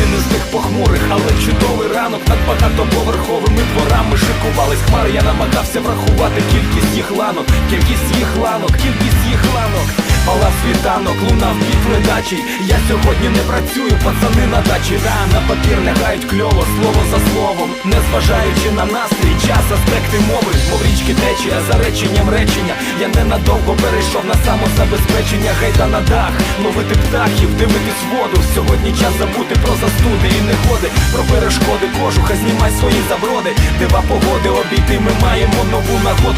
один із них похмурих, але чудовий ранок над багатоповерховими дворами шикувались хмари. Я намагався врахувати кількість їх ланок, кількість їх ланок, кількість їх ланок. Палав світанок, лунав під ледачий Я сьогодні не працюю, пацани на дачі папір лягають кльово, слово за словом. Незважаючи на настрій, час, аспекти мови. Мов річки течія, за реченням речення. Я ненадовго перейшов на самозабезпечення Гайда на дах, ловити птахів, дивитись воду. Сьогодні час забути про застуди і негоди. Про перешкоди кожуха, знімай свої заброди. Дива погоди обійти, ми маємо нову нагоду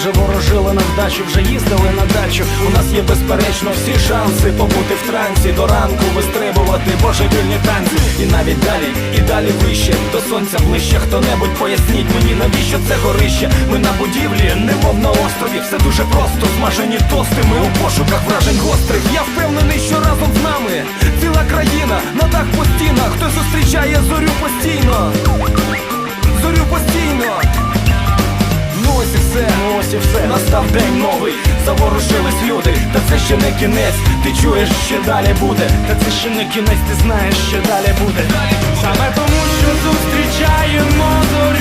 Вже ворожили на вдачу, вже їздили на дачу. У нас є безперечно всі шанси побути в трансі. До ранку вистрибувати божевільні танці. І навіть далі, і далі вище До сонця ближче. Хто-небудь поясніть мені, навіщо це горище? Ми на будівлі, немов на острові. Все дуже просто, смажені тости. Ми у пошуках вражень гострих. Я впевнений, що разом з нами Ціла країна, на по стінах Хто зустрічає зорю постійно. Зорю постійно ось все Настав день новий, заворушились люди Та це ще не кінець, ти чуєш, ще далі буде? Та це ще не кінець, ти знаєш, ще далі буде. Саме тому, що зустрічаємо зорю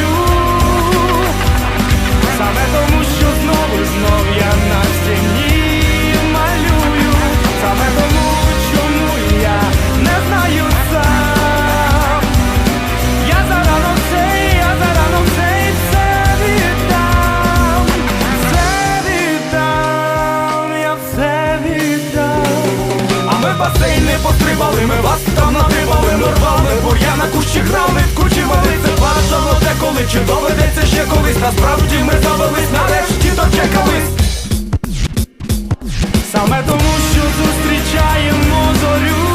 цей не потривали, ми вас там натривали, ми рвали, на кущі грали, в кучі вали Це ваша те коли чи доведеться ще колись, насправді ми завелись, нарешті дочекались. Саме тому, що зустрічаємо зорю.